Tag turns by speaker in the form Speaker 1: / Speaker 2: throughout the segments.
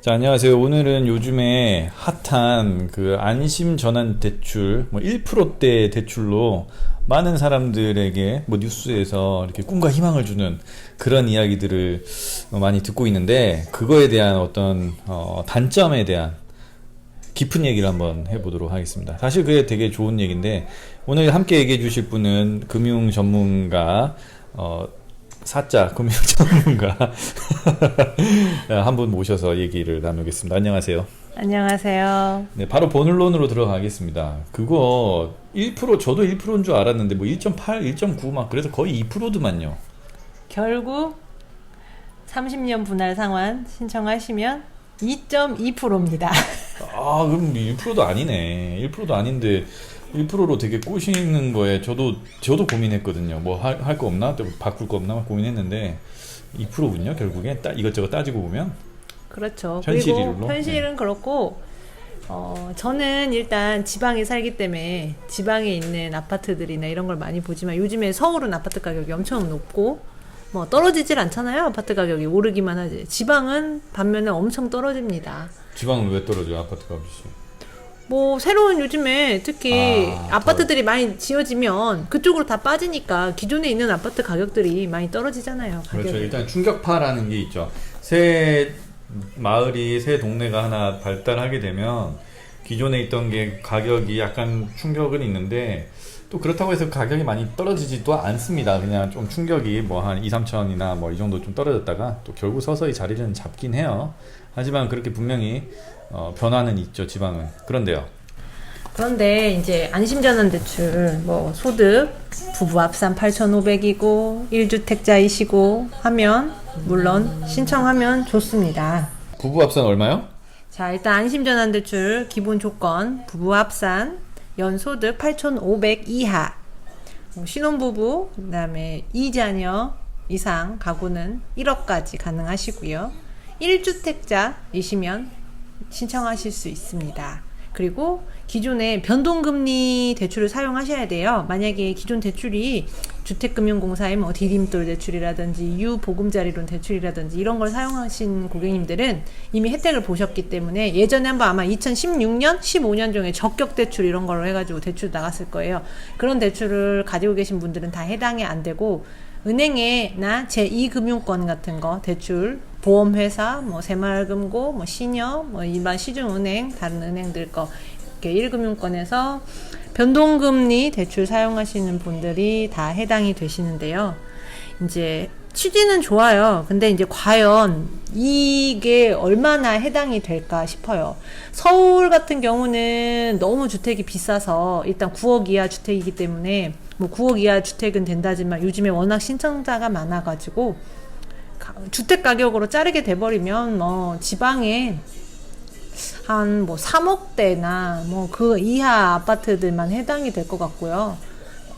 Speaker 1: 자, 안녕하세요. 오늘은 요즘에 핫한 그 안심 전환 대출, 뭐 1%대 대출로 많은 사람들에게 뭐 뉴스에서 이렇게 꿈과 희망을 주는 그런 이야기들을 많이 듣고 있는데 그거에 대한 어떤 어, 단점에 대한 깊은 얘기를 한번 해보도록 하겠습니다. 사실 그게 되게 좋은 얘기인데 오늘 함께 얘기해 주실 분은 금융 전문가 어, 사자 금융 전문가 한 분 모셔서 얘기를 나누겠습니다. 안녕하세요.
Speaker 2: 안녕하세요.
Speaker 1: 네, 바로 본론으로 들어가겠습니다. 그거 1% 저도 1%인 줄 알았는데 뭐 1.8, 1.9 막 그래서 거의 2%도만요.
Speaker 2: 결국 30년 분할 상환 신청하시면 2.2%입니다.
Speaker 1: 아, 그럼 1%도 아니네. 1%도 아닌데 1%로 되게 꼬시는 거에 저도 저도 고민했거든요. 뭐 할 거 없나? 또 바꿀 거 없나? 고민했는데 2%군요. 결국에 따, 이것저것 따지고 보면
Speaker 2: 그렇죠.
Speaker 1: 현실이로?
Speaker 2: 그리고 현실은 그렇고 어, 저는 일단 지방에 살기 때문에 지방에 있는 아파트들이나 이런 걸 많이 보지만 요즘에 서울은 아파트 가격이 엄청 높고 뭐 떨어지질 않잖아요. 아파트 가격이 오르기만 하지. 지방은 반면에 엄청 떨어집니다.
Speaker 1: 지방은 왜 떨어져요? 아파트 값이.
Speaker 2: 뭐 새로운 요즘에 특히
Speaker 1: 아,
Speaker 2: 아, 파트들이 많이 지어지면 그쪽으로 다 빠지니까 기존에 있는 아파트 가격들이 많이 떨어지잖아요. 가격이.
Speaker 1: 그렇죠. 일단 충격파라는 게 있죠. 새 마을이 새 동네가 하나 발달하게 되면 기존에 있던 게 가격이 약간 충격은 있는데 또 그렇다고 해서 가격이 많이 떨어지지도 않습니다. 그냥 좀 충격이 뭐 한 2, 3천이나 뭐 이 정도 좀 떨어졌다가 또 결국 서서히 자리는 잡긴 해요. 하지만 그렇게 분명히 어, 변화는 있죠, 지방은. 그런데요.
Speaker 2: 그런데 이제 안심전환대출 뭐 소득 부부 합산 8,500이고 1주택자이시고 하면 물론 신청하면 좋습니다.
Speaker 1: 부부 합산 얼마요?
Speaker 2: 자, 일단 안심전환대출 기본 조건 부부 합산 연소득 8,500 이하 뭐 신혼부부 그 다음에 이자녀 이상 가구는 1억까지 가능하시고요. 1주택자이시면 신청하실 수 있습니다. 그리고 기존에 변동금리 대출을 사용하셔야 돼요. 만약에 기존 대출이 주택금융공사의 뭐 디딤돌 대출이라든지 유보금자리론 대출이라든지 이런 걸 사용하신 고객님들은 이미 혜택을 보셨기 때문에 예전에 한번 아마 2016년, 15년 중에 적격 대출 이런 걸로 해가지고 대출 나갔을 거예요. 그런 대출을 가지고 계신 분들은 다 해당이 안 되고 은행에나 제2금융권 같은 거 대출 보험회사 뭐 새마을금고 뭐 신여 뭐 일반 시중은행 다른 은행들 거 이렇게 1금융권에서 변동금리 대출 사용하시는 분들이 다 해당이 되시는데요. 이제 취지는 좋아요. 근데 이제 과연 이게 얼마나 해당이 될까 싶어요. 서울 같은 경우는 너무 주택이 비싸서 일단 9억 이하 주택이기 때문에 뭐 9억 이하 주택은 된다지만 요즘에 워낙 신청자가 많아가지고 가- 주택 가격으로 자르게 돼버리면 뭐 지방에 한 뭐 3억대나 뭐 그 이하 아파트들만 해당이 될 것 같고요.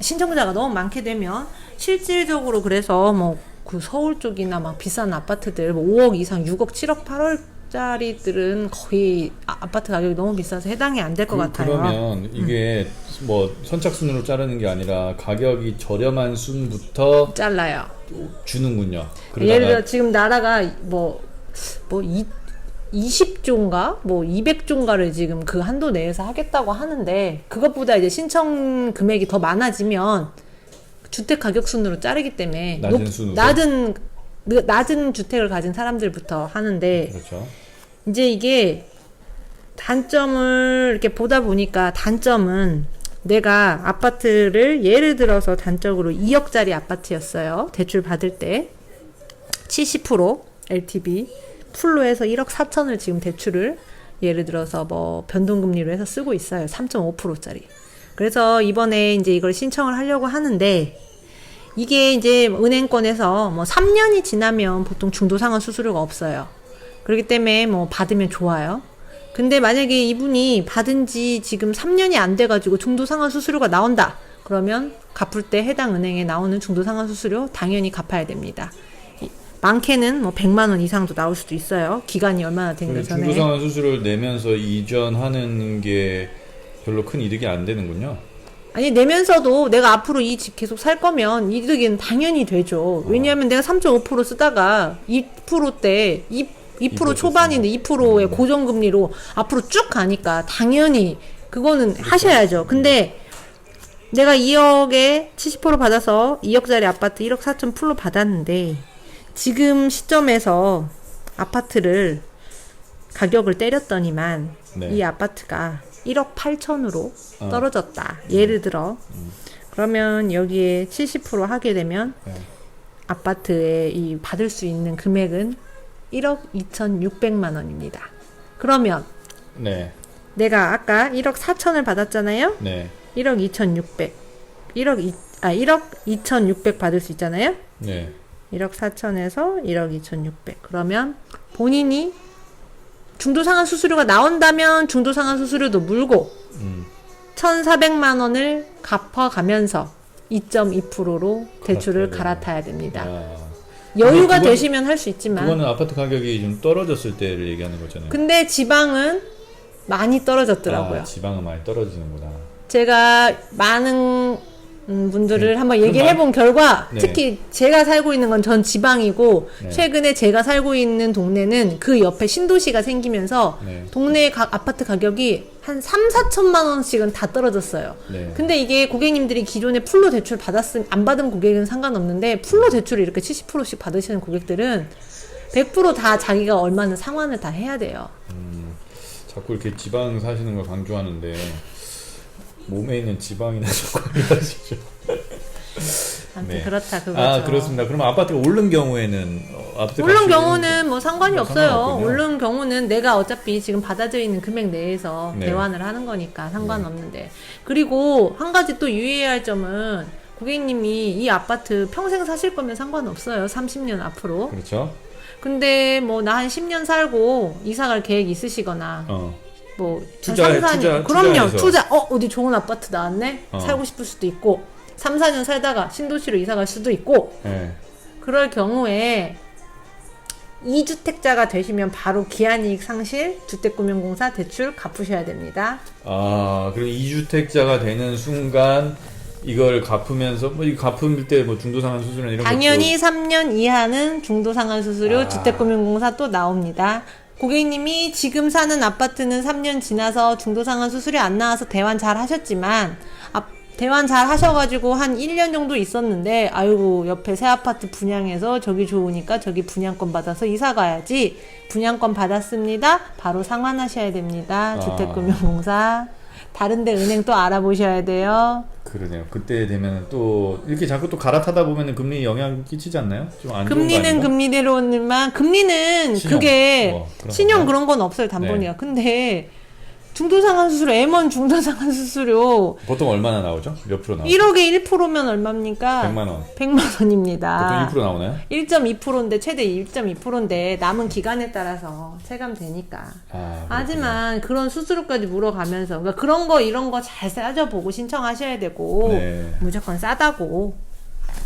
Speaker 2: 신청자가 너무 많게 되면 실질적으로 그래서 뭐 그 서울 쪽이나 막 비싼 아파트들 뭐 5억 이상 6억 7억 8억 짜리들은 거의 아- 아파트 가격이 너무 비싸서 해당이 안 될것
Speaker 1: 그,
Speaker 2: 같아요.
Speaker 1: 그러면 이게 뭐 선착순으로 자르는 게 아니라 가격이 저렴한 순부터
Speaker 2: 잘라요.
Speaker 1: 주는군요.
Speaker 2: 예를 들어 지금 나라가 뭐, 뭐, 이, 20조인가? 뭐, 200조인가를 지금 그 한도 내에서 하겠다고 하는데, 그것보다 이제 신청 금액이 더 많아지면, 주택 가격 순으로 자르기 때문에,
Speaker 1: 낮은 순으로?
Speaker 2: 낮은, 느- 낮은 주택을 가진 사람들부터 하는데,
Speaker 1: 그렇죠.
Speaker 2: 이제 이게 단점을 이렇게 보다 보니까 단점은 내가 아파트를 예를 들어서 단적으로 2억짜리 아파트였어요. 대출 받을 때 70% LTV 풀로 해서 1억 4천을 지금 대출을 예를 들어서 뭐 변동금리로 해서 쓰고 있어요. 3.5%짜리. 그래서 이번에 이제 이걸 신청을 하려고 하는데 이게 이제 은행권에서 뭐 3년이 지나면 보통 중도상환 수수료가 없어요. 그렇기 때문에 뭐 받으면 좋아요. 근데 만약에 이분이 받은 지 지금 3년이 안 돼가지고 중도상환 수수료가 나온다. 그러면 갚을 때 해당 은행에 나오는 중도상환 수수료 당연히 갚아야 됩니다. 이- 많게는 뭐 100만 원 이상도 나올 수도 있어요. 기간이 얼마나 된
Speaker 1: 그럼
Speaker 2: 거 전에.
Speaker 1: 중도상환 수수료를 내면서 이전하는 게 별로 큰 이득이 안 되는군요.
Speaker 2: 아니 내면서도 내가 앞으로 이 집 계속 살 거면 이득은 당연히 되죠. 왜냐하면 내가 3.5% 쓰다가 2%대 2 2% 초반인데 2%의 고정금리로 앞으로 쭉 가니까 당연히 그거는 하셔야죠. 근데 내가 2억에 70% 받아서 2억짜리 아파트 1억 4천 풀로 받았는데 지금 시점에서 아파트를 가격을 때렸더니만
Speaker 1: 네.
Speaker 2: 이 아파트가 1억 8천으로
Speaker 1: 어.
Speaker 2: 떨어졌다. 예를 들어 그러면 여기에 70% 하게 되면
Speaker 1: 네.
Speaker 2: 아파트에 이 받을 수 있는 금액은 1억 2,600만 원입니다. 그러면
Speaker 1: 네.
Speaker 2: 내가 아까 1억 4천을 받았잖아요.
Speaker 1: 네.
Speaker 2: 1억 2,600. 1억 2, 아 1억 2,600 받을 수 있잖아요.
Speaker 1: 네.
Speaker 2: 1억 4천에서 1억 2,600. 그러면 본인이 중도상환 수수료가 나온다면 중도상환 수수료도 물고
Speaker 1: 음.
Speaker 2: 1,400만 원을 갚아가면서 2.2%로 대출을
Speaker 1: 갈아타야
Speaker 2: 됩니다.
Speaker 1: 아.
Speaker 2: 여유가
Speaker 1: 그건-
Speaker 2: 되시면 할 수 있지만
Speaker 1: 그거는 아파트 가격이 좀 떨어졌을 때를 얘기하는 거잖아요.
Speaker 2: 근데 지방은 많이 떨어졌더라고요.
Speaker 1: 아, 지방은 많이 떨어지는구나.
Speaker 2: 제가 많은 음, 분들을
Speaker 1: 네.
Speaker 2: 한번
Speaker 1: 그
Speaker 2: 얘기를 해본 결과
Speaker 1: 네.
Speaker 2: 특히 제가 살고 있는 건 전 지방이고
Speaker 1: 네.
Speaker 2: 최근에 제가 살고 있는 동네는 그 옆에 신도시가 생기면서
Speaker 1: 네.
Speaker 2: 동네 각 아파트 가격이 한 3, 4천만 원씩은 다 떨어졌어요.
Speaker 1: 네.
Speaker 2: 근데 이게 고객님들이 기존에 풀로 대출 받았음 안 받은 고객은 상관없는데 풀로 대출을 이렇게 70%씩 받으시는 고객들은 100%다 자기가 얼마는 상환을 다 해야 돼요.
Speaker 1: 자꾸 이렇게 지방 사시는 걸 강조하는데 몸에 있는 지방이나 조금 가시죠.
Speaker 2: 아무튼
Speaker 1: 네.
Speaker 2: 그렇다 그거죠.
Speaker 1: 아 그렇습니다. 그럼 아파트가 오른 경우에는 어, 아파트
Speaker 2: 오른 경우는 뭐 상관이
Speaker 1: 뭐
Speaker 2: 없어요.
Speaker 1: 상관없군요.
Speaker 2: 오른 경우는 내가 어차피 지금 받아들이는 금액 내에서
Speaker 1: 네.
Speaker 2: 대환을 하는 거니까 상관없는데. 그리고 한 가지 또 유의해야 할 점은 고객님이 이 아파트 평생 사실 거면 상관없어요. 30년 앞으로.
Speaker 1: 그렇죠.
Speaker 2: 근데 뭐 나 한 10년 살고 이사 갈 계획 있으시거나
Speaker 1: 어.
Speaker 2: 뭐 3, 4년
Speaker 1: 투자-
Speaker 2: 그럼요.
Speaker 1: 투자해서.
Speaker 2: 투자. 어, 어디 좋은 아파트 나왔네.
Speaker 1: 어.
Speaker 2: 살고 싶을 수도 있고 3, 4년 살다가 신도시로 이사 갈 수도 있고
Speaker 1: 네.
Speaker 2: 그럴 경우에 2주택자가 되시면 바로 기한이익 상실 주택금융공사 대출 갚으셔야 됩니다.
Speaker 1: 아 그럼 2주택자가 되는 순간 이걸 갚으면서 뭐 이 갚을 때 뭐 중도상환 수수료 이런
Speaker 2: 당연히 3년 이하는 중도상환 수수료
Speaker 1: 아.
Speaker 2: 주택금융공사 또 나옵니다. 고객님이 지금 사는 아파트는 3년 지나서 중도상환 수수료 안 나와서 대환 잘 하셨지만 아, 대환 잘 하셔가지고 한 1년 정도 있었는데 아이고 옆에 새 아파트 분양해서 저기 좋으니까 저기 분양권 받아서 이사 가야지 분양권 받았습니다. 바로 상환하셔야 됩니다.
Speaker 1: 아.
Speaker 2: 주택금융공사 다른데 은행 또 알아보셔야 돼요.
Speaker 1: 그러네요. 그때 되면 또 이렇게 자꾸 또 갈아타다 보면은 금리 영향 끼치지 않나요? 좀 안 좋은 거
Speaker 2: 금리는
Speaker 1: 아닌가?
Speaker 2: 금리대로만 금리는
Speaker 1: 신용,
Speaker 2: 그게
Speaker 1: 뭐 그런
Speaker 2: 신용
Speaker 1: 건가요?
Speaker 2: 그런 건 없어요 단번이가 근데 중도상환 수수료 M1 중도상환 수수료
Speaker 1: 보통 얼마나 나오죠? 몇 프로 나오죠?
Speaker 2: 1억에 1%면 얼마입니까?
Speaker 1: 100만 원.
Speaker 2: 100만 원입니다.
Speaker 1: 보통 1% 나오나요?
Speaker 2: 1.2%인데 최대 1.2%인데 남은 기간에 따라서 체감되니까.
Speaker 1: 아,
Speaker 2: 하지만 그런 수수료까지 물어가면서 그러니까 그런 거 이런 거 잘 따져보고 신청하셔야 되고
Speaker 1: 네.
Speaker 2: 무조건 싸다고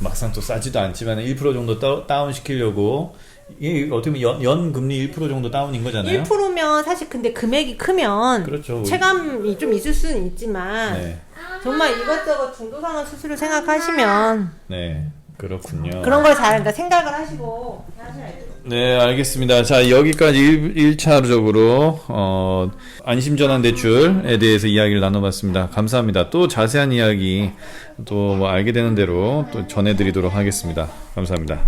Speaker 1: 막상 또 싸지도 않지만 1% 정도 따, 다운 시키려고 이 어떻게 보면 연, 연 금리 1% 정도 다운인 거잖아요.
Speaker 2: 1%면 사실 근데 금액이 크면
Speaker 1: 그렇죠.
Speaker 2: 체감이 좀 있을 수는 있지만
Speaker 1: 네.
Speaker 2: 정말 이것저것 중도상환 수수료 생각하시면
Speaker 1: 네. 그렇군요.
Speaker 2: 그런 걸 잘 그러니까 생각을 하시고 하셔야죠.
Speaker 1: 네, 알겠습니다. 자, 여기까지 1, 차적으로 어, 안심전환 대출에 대해서 이야기를 나눠봤습니다. 감사합니다. 또 자세한 이야기 또 뭐 알게 되는 대로 또 전해드리도록 하겠습니다. 감사합니다.